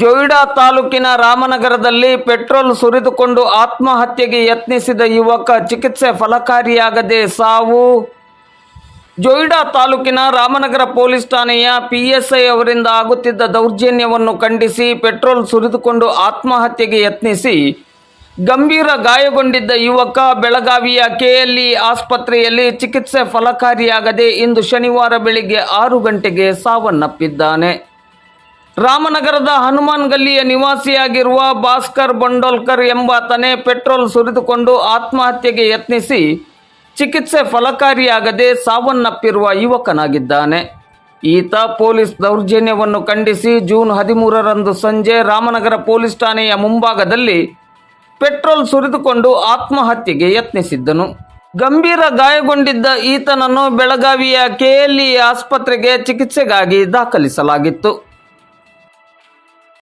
ಜೊಯ್ಡಾ ತಾಲೂಕಿನ ರಾಮನಗರದಲ್ಲಿ ಪೆಟ್ರೋಲ್ ಸುರಿದುಕೊಂಡು ಆತ್ಮಹತ್ಯೆಗೆ ಯತ್ನಿಸಿದ ಯುವಕ ಚಿಕಿತ್ಸೆ ಫಲಕಾರಿಯಾಗದೆ ಸಾವು. ಜೊಯ್ಡಾ ತಾಲೂಕಿನ ರಾಮನಗರ ಪೊಲೀಸ್ ಠಾಣೆಯ ಪಿಎಸ್ಐ ಅವರಿಂದ ಆಗುತ್ತಿದ್ದ ದೌರ್ಜನ್ಯವನ್ನು ಖಂಡಿಸಿ ಪೆಟ್ರೋಲ್ ಸುರಿದುಕೊಂಡು ಆತ್ಮಹತ್ಯೆಗೆ ಯತ್ನಿಸಿ ಗಂಭೀರ ಗಾಯಗೊಂಡಿದ್ದ ಯುವಕ ಬೆಳಗಾವಿಯ ಕೆಎಲ್ಇ ಆಸ್ಪತ್ರೆಯಲ್ಲಿ ಚಿಕಿತ್ಸೆ ಫಲಕಾರಿಯಾಗದೆ ಇಂದು ಶನಿವಾರ ಬೆಳಿಗ್ಗೆ ಆರು ಗಂಟೆಗೆ ಸಾವನ್ನಪ್ಪಿದ್ದಾನೆ. ರಾಮನಗರದ ಹನುಮಾನ್ ಗಲ್ಲಿಯ ನಿವಾಸಿಯಾಗಿರುವ ಭಾಸ್ಕರ್ ಬಂಡೋಲ್ಕರ್ ಎಂಬಾತನೇ ಪೆಟ್ರೋಲ್ ಸುರಿದುಕೊಂಡು ಆತ್ಮಹತ್ಯೆಗೆ ಯತ್ನಿಸಿ ಚಿಕಿತ್ಸೆ ಫಲಕಾರಿಯಾಗದೆ ಸಾವನ್ನಪ್ಪಿರುವ ಯುವಕನಾಗಿದ್ದಾನೆ. ಈತ ಪೊಲೀಸ್ ದೌರ್ಜನ್ಯವನ್ನು ಖಂಡಿಸಿ ಜೂನ್ ಹದಿಮೂರರಂದು ಸಂಜೆ ರಾಮನಗರ ಪೊಲೀಸ್ ಠಾಣೆಯ ಮುಂಭಾಗದಲ್ಲಿ ಪೆಟ್ರೋಲ್ ಸುರಿದುಕೊಂಡು ಆತ್ಮಹತ್ಯೆಗೆ ಯತ್ನಿಸಿದ್ದನು. ಗಂಭೀರ ಗಾಯಗೊಂಡಿದ್ದ ಈತನನ್ನು ಬೆಳಗಾವಿಯ ಕೆಎಲ್ಇ ಆಸ್ಪತ್ರೆಗೆ ಚಿಕಿತ್ಸೆಗಾಗಿ ದಾಖಲಿಸಲಾಗಿತ್ತು.